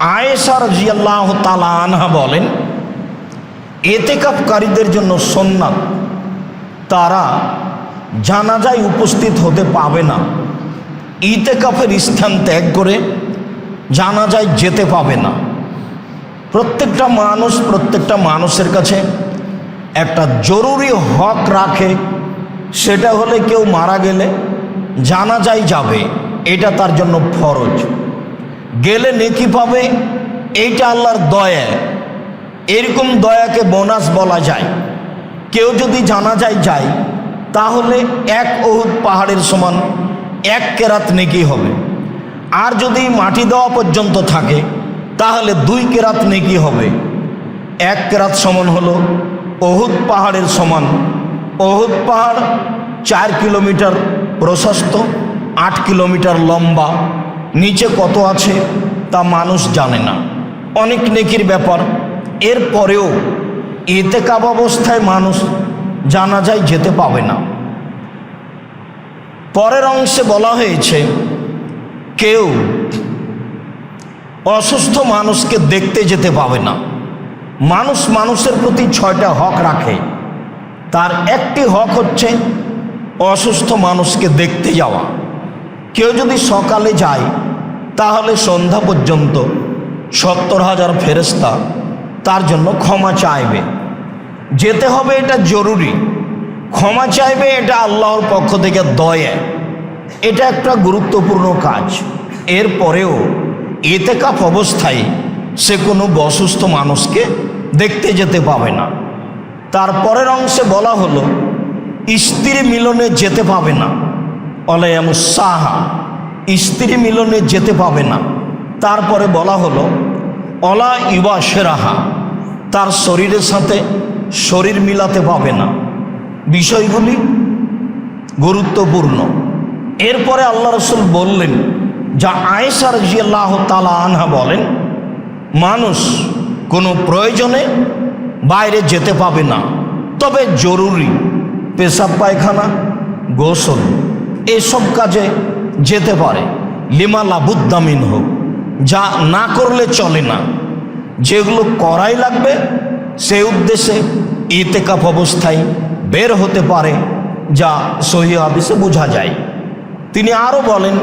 আয়েসার জিয়াল্লাহ তালা আনহা বলেন এতেকাপকারীদের জন্য সোননাথ তারা জানাজায় উপস্থিত হতে পাবে না। ইতেকাফের স্থান ত্যাগ করে জানাজায় যেতে পাবে না। প্রত্যেকটা মানুষ প্রত্যেকটা মানুষের কাছে একটা জরুরি হক রাখে, সেটা হলে কেউ মারা গেলে জানাজাই যাবে, এটা তার জন্য ফরজ। গেলে নেকি পাবে? এইটা আল্লাহর দয়া। এরকম দয়াকে বোনাস বলা যায়। কেউ যদি জানা যায় যায় তাহলে এক অহুদ পাহাড়ের সমান এক কেরাত নেকি হবে। আর যদি মাটি দেওয়া পর্যন্ত থাকে, তাহলে দুই কেরাত নেকি হবে। এক কেরাত সমান হলো অহুদ পাহাড়ের সমান। অহুদ পাহাড় চার কিলোমিটার প্রশস্ত, আট কিলোমিটার লম্বা নিচে কত আছে তা মানুষ জানে না। অনেক নেকির ব্যাপার। এরপরেও এতে কাব অবস্থায় মানুষ জানা যায় যেতে পাবে না। পরের অংশে বলা হয়েছে, কেউ অসুস্থ মানুষকে দেখতে যেতে পাবে না। মানুষ মানুষের প্রতি ছয়টা হক রাখে। তার একটি হক হচ্ছে অসুস্থ মানুষকে দেখতে যাওয়া। কেউ যদি সকালে যায় তাহলে সন্ধ্যা পর্যন্ত সত্তর হাজার ফেরেস্তা তার জন্য ক্ষমা চাইবে। যেতে হবে এটা জরুরি। ক্ষমা চাইবে এটা আল্লাহর পক্ষ থেকে দয়া। এটা একটা গুরুত্বপূর্ণ কাজ। এরপরেও এতেকাপ অবস্থায় সে কোনো অসুস্থ মানুষকে দেখতে যেতে পাবে না। তারপরের অংশে বলা হলো স্ত্রী মিলনে যেতে পাবে না। সাহা। স্ত্রী মিলনে যেতে পাবে না। তারপরে বলা হলো, অলা ইবা সেরাহা তার শরীরের সাথে শরীর মিলাতে পাবে না। বিষয়গুলি গুরুত্বপূর্ণ। এরপরে আল্লাহ রসুল বললেন, যা আয়েসার জিয়াল্লাহ তালা আনহা বলেন, মানুষ কোনো প্রয়োজনে বাইরে যেতে পাবে না, তবে জরুরি পেশাব পায়খানা, গোসল, এসব কাজে যেতে পারে। লিমা লাবুদ্দামিন হোক যা না করলে চলে না। যেগুলো করাই লাগবে, সে উদ্দেশ্যে ইতেকাফ অবস্থায় বের হতে পারে, যা সহি হাদিসে বোঝা যায়। তিনি আরও বলেন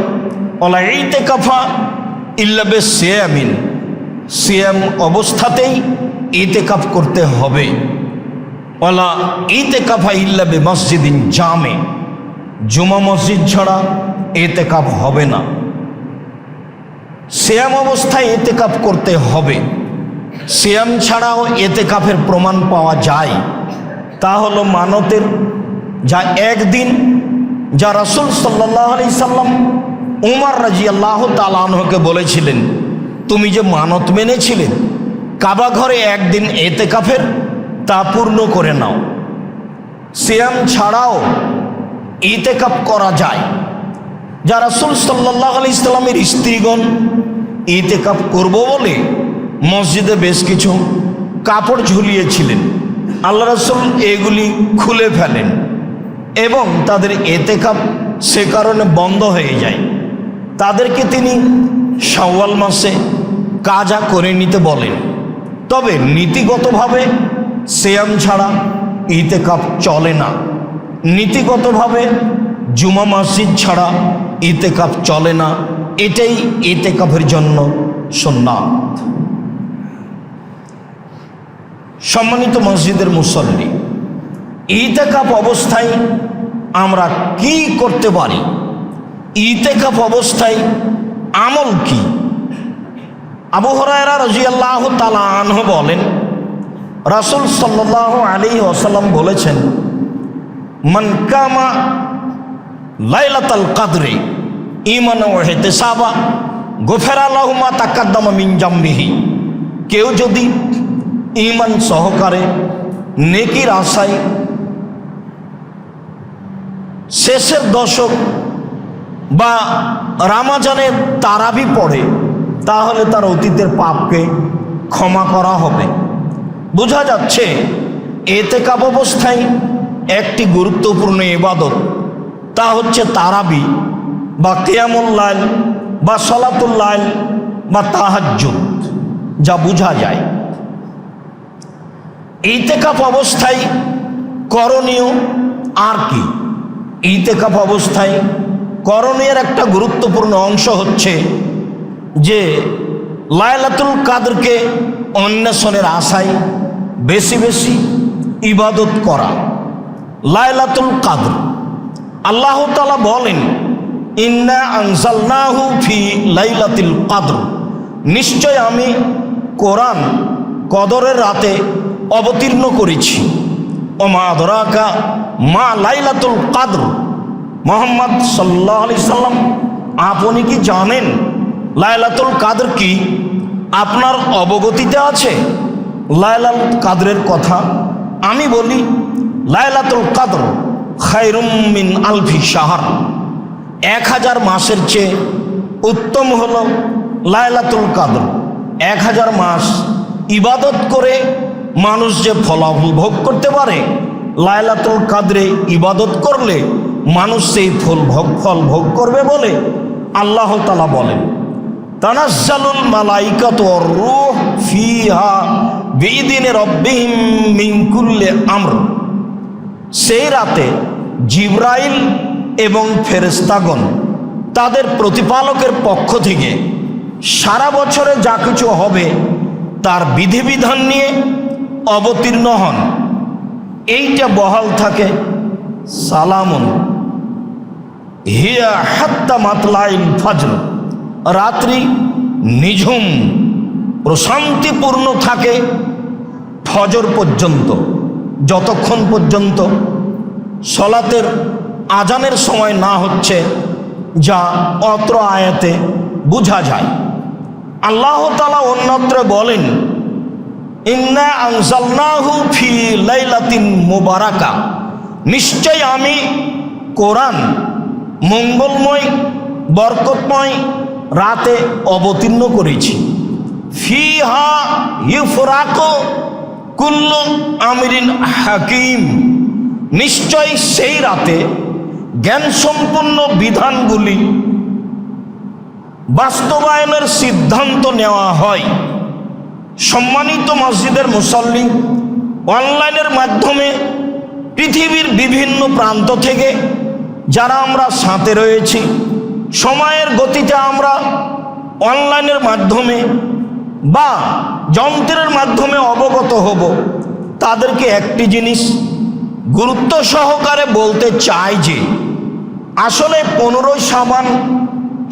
ওলা ইতেকাফা ইল্লাবে সিয়ামিন সিয়াম অবস্থাতেই ইতেকাফ করতে হবে। ওলা ইতেকাফা ইল্লাবে মসজিদিন জামে। জুমা মসজিদ ছাড়া এতেকাপ হবে না। শ্যাম অবস্থায় এতেকাপ করতে হবে। শ্যাম ছাড়াও এতেকাপের প্রমাণ পাওয়া যায়। তা হলো মানতের যা একদিন যা রাসুল সাল্লাহ আলি সাল্লাম উমার রাজি আল্লাহ তালাহকে বলেছিলেন, তুমি যে মানত মেনেছিলেন কাবা ঘরে একদিন এতেকাফের তা পূর্ণ করে নাও। শ্যাম ছাড়াও ইতেকাপ করা যায়। যা রাসুল সাল্লাহ আলি ইসলামের স্ত্রীগণ ইতেকাপ করব বলে মসজিদে বেশ কিছু কাপড় ঝুলিয়েছিলেন। আল্লাহ রসুল এগুলি খুলে ফেলেন এবং তাদের এতেকাপ সে কারণে বন্ধ হয়ে যায়। তাদেরকে তিনি শাওয়াল মাসে কাজা করে নিতে বলেন। তবে নীতিগতভাবে সেয়াম ছাড়া ইতেকাপ চলে না। নীতিগতভাবে জুমা মসজিদ ছাড়া ইতেকাপ চলে না, এটাই ইতেকাফের জন্য সন্ন্যাত সম্মানিত মসজিদের মুসল্লি ইতেকাপ অবস্থায় আমরা কি করতে পারি? ইতেকাপ অবস্থায় আমল কি? আবু হরায়রা রাজিয়াল্লাহ তালা আনহ বলেন, রাসুল সাল্লাহ আলী ওসাল্লাম বলেছেন মনকামা লাইলাতাল কাদরে ইমান ওহেতে সাবা গোফের আল্লাহমা তাকাদ্দামা মিনজাম্বিহি কেউ যদি ইমান সহকারে নেকির আশায় শেষের দশক বা রামাজানের তারাবি পড়ে, তাহলে তার অতীতের পাপকে ক্ষমা করা হবে। বোঝা যাচ্ছে এতে কাপ অবস্থায় একটি গুরুত্বপূর্ণ ইবাদত তা হচ্ছে তারাবি বা কেয়ামুল্লাল বা সলাতুল্লাল বা তাহাজ্জুদ, যা বোঝা যায়। ইতেকাপ অবস্থায় করণীয় আর কি? ইতেকাপ অবস্থায় করণীয়ের একটা গুরুত্বপূর্ণ অংশ হচ্ছে যে লায়লাতুল কাদরকে অন্বেষণের আশায় বেশি বেশি ইবাদত করা লায়লাতুল কাদর। আল্লাহ বলেন, ইন্না ফি নিশ্চয় আমি কোরআন কদরের রাতে অবতীর্ণ করেছি। ও মা ধরাকা মা লাইলাতুল কাদর। মোহাম্মদ সাল্লাহ আলি সাল্লাম, আপনি কি জানেন লাইলাতুল কাদর কি? আপনার অবগতিতে আছে? লাইলাল কাদরের কথা আমি বলি, লাইলাতুল কাদর খায়রুম মিন আলফি শাহর। এক হাজার মাসের চেয়ে উত্তম হল লায়লাতুল কাদর। এক হাজার মাস ইবাদত করে মানুষ যে ফলাফল ভোগ করতে পারে লায়লাতুল কাদরে ইবাদত করলে মানুষ সেই ফল ভোগ ফল ভোগ করবে বলে আল্লাহ তালা বলেন। তানাজ্জালুল মালাইকাত রূহ ফিহা বিদিনে রব্বিহিম মিন কুল্লি আমর। সেই রাতে জিব্রাইল এবং ফেরেস্তাগণ তাদের প্রতিপালকের পক্ষ থেকে সারা বছরে যা কিছু হবে তার বিধিবিধান নিয়ে অবতীর্ণ হন। এইটা বহাল থাকে সালামুন। হিয়া হাত্তা মাতলাইল ফজর। রাত্রি নিঝুম, প্রশান্তিপূর্ণ থাকে ফজর পর্যন্ত, যতক্ষণ পর্যন্ত সলাতের আজানের সময় না হচ্ছে যা অত্র আয়াতে বোঝা যায়। আল্লাহ তালা অন্যত্র বলেন, ইন্না আনসালনাহু ফি লাইলাতিন মুবারাকা। নিশ্চয় আমি কোরআন মঙ্গলময়, বরকতময় রাতে অবতীর্ণ করেছি। ফিহা ইউফরাকো কুল্লু আমিরিন হাকিম। নিশ্চয় সেই রাতে জ্ঞান সম্পন্ন বিধানগুলি বাস্তবায়নের সিদ্ধান্ত নেওয়া হয়। সম্মানিত মসজিদের মুসল্লি অনলাইনের মাধ্যমে পৃথিবীর বিভিন্ন প্রান্ত থেকে যারা আমরা সাথে রয়েছি, সময়ের গতিতে আমরা অনলাইনের মাধ্যমে বা যন্ত্রের মাধ্যমে অবগত হব। তাদেরকে একটি জিনিস গুরুত্ব সহকারে বলতে চাই যে, আসলে পনেরোই সাবান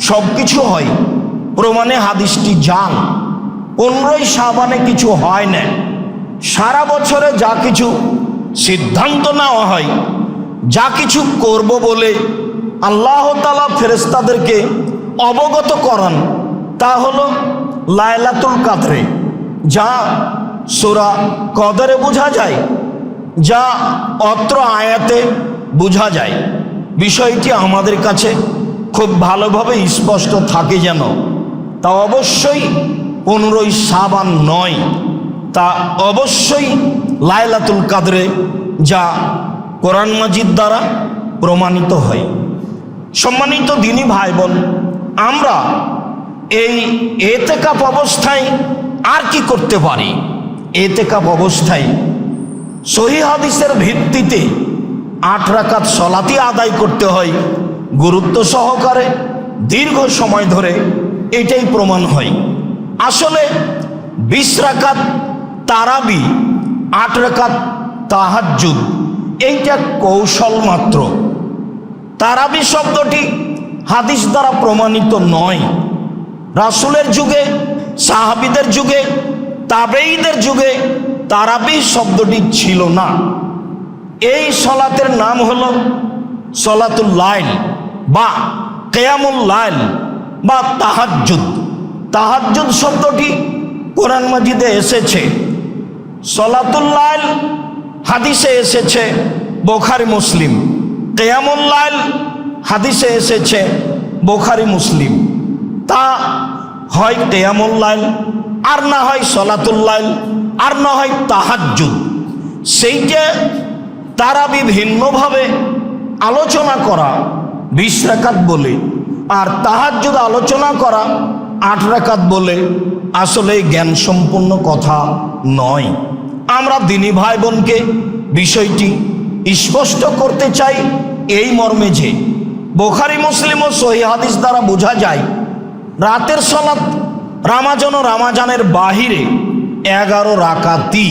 সব কিছু হয়, প্রমাণে হাদিসটি জান। পনেরোই সাবানে কিছু হয় না। সারা বছরে যা কিছু সিদ্ধান্ত নেওয়া হয়, যা কিছু করব বলে আল্লাহ তালা ফেরেস্তাদেরকে অবগত করান, তা হল লায়লাতুল কাদরে, যা সোরা কদরে বোঝা যায়। যা অত্র আয়াতে বোঝা যায়। বিষয়টি আমাদের কাছে খুব ভালোভাবে স্পষ্ট থাকে যেন। তা অবশ্যই পনেরোই সাবান নয়। তা অবশ্যই লায়লাতুল কাদরে যা কোরআন মাজিদ দ্বারা প্রমাণিত হয়। সম্মানিত দিনী ভাই বোন আমরা এই এতেকাপ অবস্থায় আর কি করতে পারি? এতেকাপ অবস্থায় সহি হাদিসের ভিত্তিতে আট রাকাত সলাতি আদায় করতে হয়, গুরুত্ব সহকারে দীর্ঘ সময় ধরে এটাই প্রমাণ হয়। আসলে বিশ রাকাত তারাবি, আট রাকাত তাহাজ্জুদ, এইটা কৌশল মাত্র। তারাবি শব্দটি হাদিস দ্বারা প্রমাণিত নয়। রাসুলের যুগে, সাহাবিদের যুগে তাবেইদের যুগে তারাবি শব্দটি ছিল না। এই সলাতের নাম হল সলাতুল লাইল বা কেয়ামুল লাইল বা তাহাজ্জুদ। তাহাজ্জুদ শব্দটি কোরআন মাজিদে এসেছে, সলাতুল লাইল হাদিসে এসেছে, বোখারি মুসলিম। কেয়ামুল লাইল হাদিসে এসেছে, বোখারি মুসলিম। তা হয় কেয়ামুল লাইল আর না হয় সলাতুল লাইল আর না হয় তাহাজ্জুদ। সেইটা তারা বিভিন্নভাবে আলোচনা করা, বিশ রাকাত বলে, আর তাহাজ্জুদ আলোচনা করা, আট রাকাত বলে আসলে জ্ঞান সম্পূর্ণ কথা নয়। আমরা দিনী ভাই বোনকে বিষয়টি স্পষ্ট করতে চাই এই মর্মে যে, বোখারি মুসলিম ও সহি হাদিস দ্বারা বোঝা যায়, রাতের সলাৎ, রামাজন ও রামাজানের বাহিরে এগারো রাকাতি।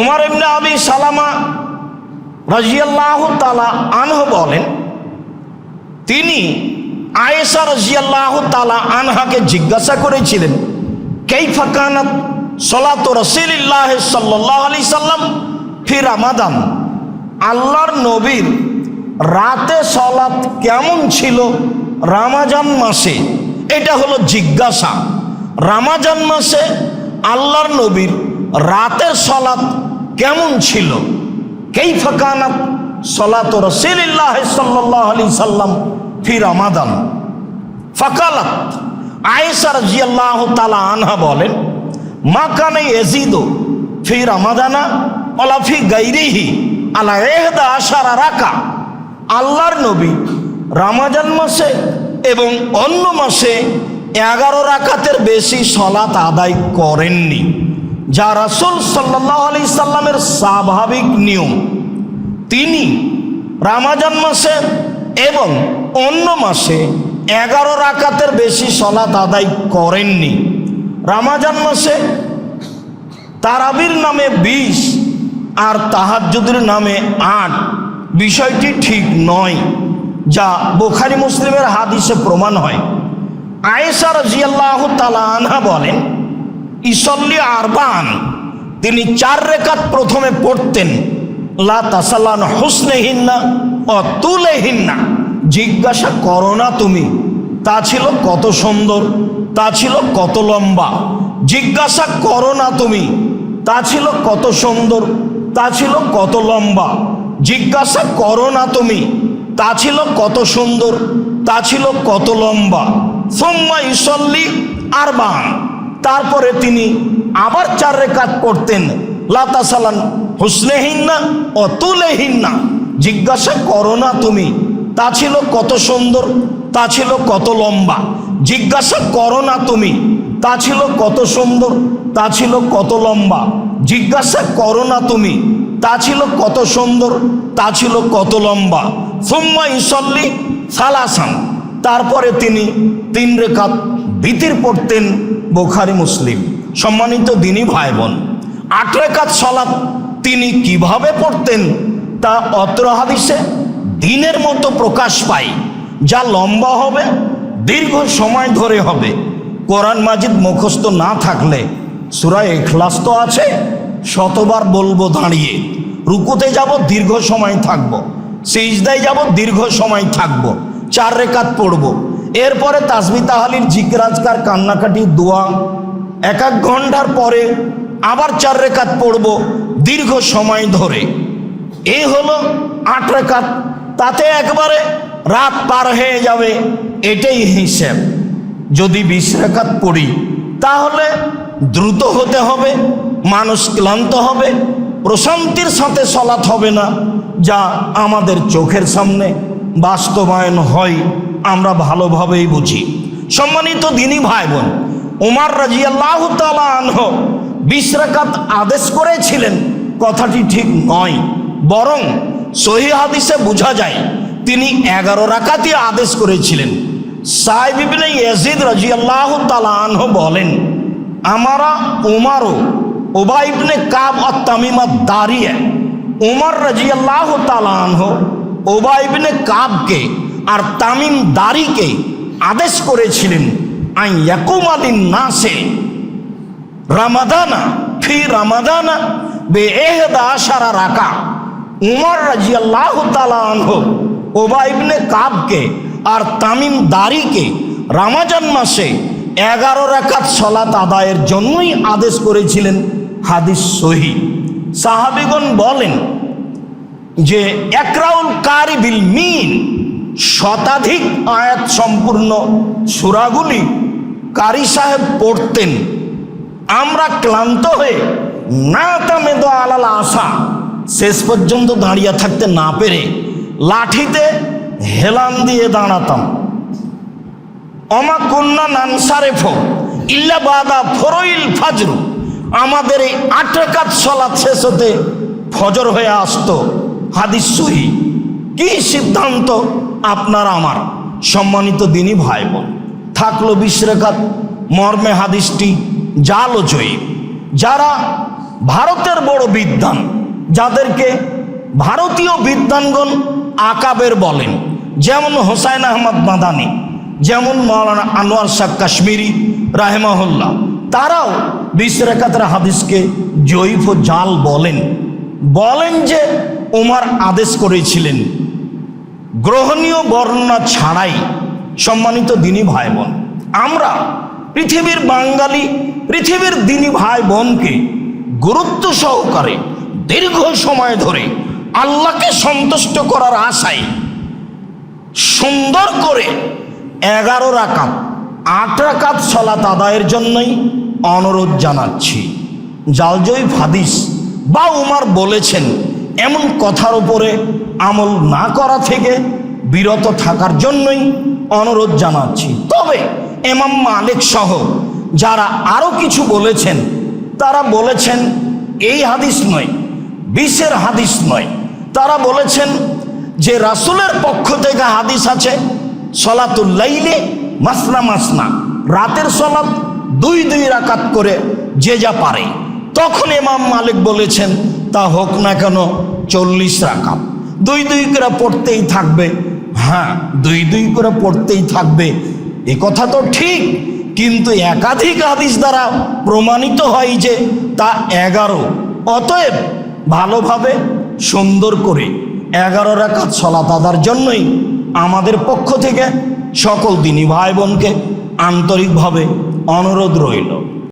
উমার ইবনে আবি সালামা রাজিয়াল্লাহ তালা আনহ বলেন, তিনি আয়েশা রাজিয়াল্লাহ তালা আনহাকে জিজ্ঞাসা করেছিলেন কেই ফাকানাত সলাত রসিল্লাহ সাল্লাহ আলি সাল্লাম ফির রামাদান? আল্লাহর নবীর রাতে সলাত কেমন ছিল? রামাজান মাসে। এটা হলো জিজ্ঞাসা। রামাজান মাসে আল্লাহর নবীর রাতের সলাত কেমন ছিল? কেই ফাকানাত সলাত রসিল্লাহ সাল্লাহ আলি সাল্লাম ফি রামাদান? ফাকালাত আয়েশা রাজিয়াল্লাহ তালা আনহা বলেন, মা কানে এজিদো ফি রামাদানা অলা ফি গাইরিহি আলা এহদা আশারা রাকা। আল্লাহর নবী রামাজান মাসে এবং অন্য মাসে এগারো রাকাতের বেশি সলাত আদায় করেননি। যা রাসুল সাল্লাহ আলি সাল্লামের স্বাভাবিক নিয়ম। তিনি রামাজান মাসে এবং অন্য মাসে এগারো রাকাতের বেশি সলাত আদায় করেননি। রামাজান মাসে তারাবির নামে বিশ আর তাহাজ্জুদের নামে আট। বিষয়টি ঠিক নয়, যা বোখারি মুসলিমের হাদিসে প্রমাণ হয়। আয়েশা রাজিয়াল্লাহ তালা আনহা বলেন, ইসল্লি আরবান, তিনি চার রেখাত প্রথমে পড়তেন। লা তাসাল্লান হুসনেহিন্না ও তুলেহিন্না। জিজ্ঞাসা করো না তুমি, তা ছিল কত সুন্দর, তা ছিল কত লম্বা। জিজ্ঞাসা করো না তুমি, তা ছিল কত সুন্দর, তা ছিল কত লম্বা। জিজ্ঞাসা করো না তুমি, তা ছিল কত সুন্দর, তা ছিল কত লম্বা। সোম্মা ইসল্লি আরবান। তারপরে তিনি আবার চার রেখাত করতেন লাতা সালান হুসনেহিন্না অতুলেহিন্না জিজ্ঞাসা করো না তুমি, তা ছিল কত সুন্দর, তা ছিল কত লম্বা। জিজ্ঞাসা করো না তুমি, তা ছিল কত সুন্দর, তা ছিল কত লম্বা। জিজ্ঞাসা করো না তুমি, তা ছিল কত সুন্দর, তা ছিল কত লম্বা। সুম্মা ইসল্লি সালাসান। তারপরে তিনি তিন রেখাত ভীতির পড়তেন বোখারি মুসলিম। সম্মানিত দিনী ভাই বোন আট রেখাত সলাপ তিনি কীভাবে পড়তেন তা অত্র হাদিসে দিনের মতো প্রকাশ পায়। যা লম্বা হবে, দীর্ঘ সময় ধরে হবে। কোরআন মাজিদ মুখস্থ না থাকলে সুরায় এখলাস তো আছে, শতবার বলব দাঁড়িয়ে। রুকুতে যাব, দীর্ঘ সময় থাকব। সিজদায় যাব, দীর্ঘ সময় থাকব। চার রেখাত পড়ব। এরপরে তাসবি তাহালির জিকরাজকার কান্নাকাটি, দোয়া। এক এক ঘণ্টার পরে আবার চার রেখাত পড়ব দীর্ঘ সময় ধরে। এই হলো আট রেখাত। তাতে একবারে রাত পার হয়ে যাবে, এটাই হিসেব। যদি বিশ রেখাত পড়ি, তাহলে দ্রুত হতে হবে, মানুষ ক্লান্ত হবে, প্রশান্তির সাথে সলাৎ হবে না, যা আমাদের চোখের সামনে বাস্তবায়ন হয়, আমরা ভালোভাবেই বুঝি। সম্মানিত দিনী ভাই বোন উমার রাজিয়াল্লাহ তালা আনহ বিশ রাকাত আদেশ করেছিলেন, কথাটি ঠিক নয়, বরং সহি হাদিসে বোঝা যায়, তিনি এগারো রাকাতই আদেশ করেছিলেন। সাহেবিবিনে ইয়াজিদ রাজিয়াল্লাহ তালা আনহ বলেন, আমারা উমারও ওবাইবনে কাব আর তামিমা দাঁড়িয়ে উমর রাজিয়াল্লাহ তালা আনহ ওবাইবনে কাবকে আর তামিম দারিকে আদেশ করেছিলেন আই ইয়াকুম আলিন নাসে, রামাদানা, ফি রামাদানা বে এহদা আশারা রাকা। উমর রাজিয়াল্লাহ তালা আনহ ওবাইবনে কাবকে আর তামিম দারিকে রামাজান মাসে এগারো রাকাত সলাত আদায়ের জন্যই আদেশ করেছিলেন। হাদিস সহি। সাহাবিগণ বলেন যে একরাউল কারি বিল মিন শতাধিক আয়াত সম্পূর্ণ সুরাগুলি কারি সাহেব পড়তেন। আমরা ক্লান্ত হয়ে না তামেদ আলাল আশা শেষ পর্যন্ত দাঁড়িয়ে থাকতে না পেরে লাঠিতে হেলান দিয়ে দাঁড়াতাম। অমা কন্যা নানসারেফ ইল্লা বাদা ফরইল ফাজরু। আমাদের এই আট রাকাত সলাৎ শেষ হতে ফজর হয়ে আসতো। হাদিস সহি। কি সিদ্ধান্ত? আপনার আমার। সম্মানিত দিনই ভাই বোন থাকল বিশ রেখাত মর্মে হাদিসটি জাল জয়ী যারা ভারতের বড় বিদ্বান, যাদেরকে ভারতীয় বিদ্বানগণ আকাবের বলেন, যেমন হোসাইন আহমদ মাদানি, যেমন মৌলানা আনোয়ার শাহ কাশ্মীরি, রাহেমাহুল্লাহ, তারাও বিশ রেখাতের হাদিসকে জয়ীফ ও জাল বলেন। বলেন যে ওমার আদেশ করেছিলেন, গ্রহণীয় বর্ণনা ছাড়াই সম্মানিত দিনী ভাই বোন আমরা পৃথিবীর বাঙালি, পৃথিবীর দিনী ভাই বোনকে গুরুত্ব সহকারে দীর্ঘ সময় ধরে আল্লাহকে সন্তুষ্ট করার আশায় সুন্দর করে এগারো রাকাত, আট রাকাত সলাত আদায়ের জন্যই অনুরোধ জানাচ্ছি। জালজয়ী হাদিস বা উমার বলেছেন এমন কথার উপরে আমল না করা থেকে বিরত থাকার জন্যই অনুরোধ জানাচ্ছি। তবে এমাম মালিক সহ যারা আরও কিছু বলেছেন, তারা বলেছেন, এই হাদিস নয় বিশের হাদিস নয়। তারা বলেছেন যে, রাসুলের পক্ষ থেকে হাদিস আছে সলাতুল্লাইলে মাসনা মাসনা, রাতের সলাত দুই দুই রাকাত করে যে যা পারে। তখন এমাম মালিক বলেছেন তা হোক না কেন, চল্লিশ রাকাত। দুই দুই করে পড়তেই থাকবে। হ্যাঁ দুই দুই করে পড়তেই থাকবে। এ কথা তো ঠিক, কিন্তু একাধিক হাদিস দ্বারা প্রমাণিত হয় যে তা এগারো। অতএব ভালোভাবে সুন্দর করে এগারো রাকাত সলাত আদার জন্যই আমাদের পক্ষ থেকে সকল দিনী ভাই বোনকে আন্তরিকভাবে অনুরোধ রইল।